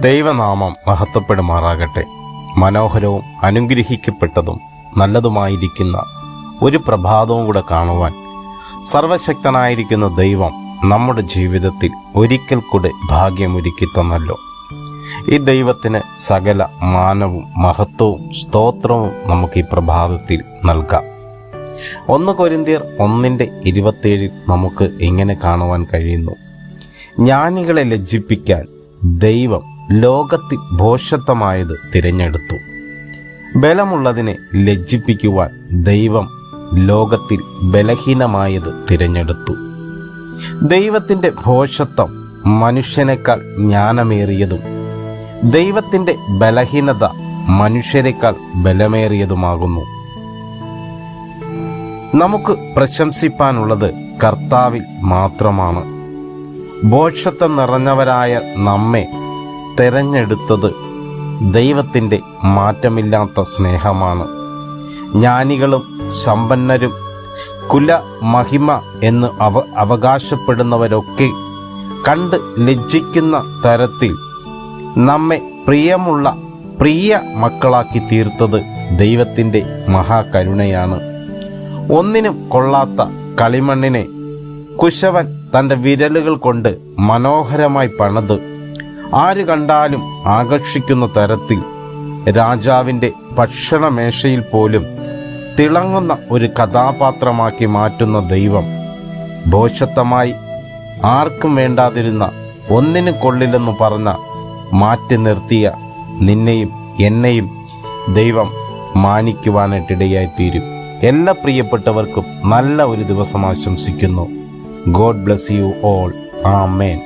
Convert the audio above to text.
ദൈവനാമം മഹത്വപ്പെടുമാറാകട്ടെ. മനോഹരവും അനുഗ്രഹിക്കപ്പെട്ടതും നല്ലതുമായിരിക്കുന്ന ഒരു പ്രഭാതവും കൂടെ കാണുവാൻ സർവശക്തനായിരിക്കുന്ന ദൈവം നമ്മുടെ ജീവിതത്തിൽ ഒരിക്കൽ കൂടെ ഭാഗ്യമൊരുക്കി തന്നല്ലോ. ഈ ദൈവത്തിന് സകല മാനവും മഹത്വവും സ്തോത്രവും നമുക്ക് ഈ പ്രഭാതത്തിൽ നൽകാം. ഒന്ന് കൊരിന്തിയർ ഒന്നിന്റെ ഇരുപത്തേഴിൽ നമുക്ക് ഇങ്ങനെ കാണുവാൻ കഴിയുന്നു? ജ്ഞാനികളെ ലജ്ജിപ്പിക്കാൻ ദൈവം ലോകത്തിൽ ഭോഷത്വമായത് തിരഞ്ഞെടുത്തു. ബലമുള്ളതിനെ ലജ്ജിപ്പിക്കുവാൻ ദൈവം ലോകത്തിൽ ബലഹീനമായത് തിരഞ്ഞെടുത്തു. ദൈവത്തിന്റെ ഭോഷത്വം മനുഷ്യനേക്കാൾ ജ്ഞാനമേറിയതും ദൈവത്തിന്റെ ബലഹീനത മനുഷ്യരെക്കാൾ ബലമേറിയതുമാകുന്നു. നമുക്ക് പ്രശംസിപ്പാനുള്ളത് കർത്താവിൽ മാത്രമാണ്. ഭോഷത്വം നിറഞ്ഞവരായ നമ്മെ തെരഞ്ഞെടുത്തത് ദൈവത്തിന്റെ മാറ്റമില്ലാത്ത സ്നേഹമാണ്. ജ്ഞാനികളും സമ്പന്നരും കുല മഹിമ എന്ന് അവ അവകാശപ്പെടുന്നവരൊക്കെ കണ്ട് ലജ്ജിക്കുന്ന തരത്തിൽ നമ്മെ പ്രിയമുള്ള പ്രിയ മക്കളാക്കി തീർത്തത് ദൈവത്തിന്റെ മഹാകരുണയാണ്. ഒന്നിനും കൊള്ളാത്ത കളിമണ്ണിനെ കുശവൻ തന്റെ വിരലുകൾ കൊണ്ട് മനോഹരമായി പണിത് ആര് കണ്ടാലും ആകർഷിക്കുന്ന തരത്തിൽ രാജാവിന്റെ ഭക്ഷണമേശയിൽ പോലും തിളങ്ങുന്ന ഒരു കഥാപാത്രമാക്കി മാറ്റുന്ന ദൈവം ഭോഷത്തമായി ആർക്കും വേണ്ടാതിരുന്ന ഒന്നിനും കൊള്ളില്ലെന്ന് പറഞ്ഞ മാറ്റി നിർത്തിയ നിന്നെയും എന്നെയും ദൈവം മാനിക്കുവാനായിട്ടിടയായിത്തീരും. എല്ലാ പ്രിയപ്പെട്ടവർക്കും നല്ല ഒരു ദിവസം ആശംസിക്കുന്നു. God bless you all. Amen.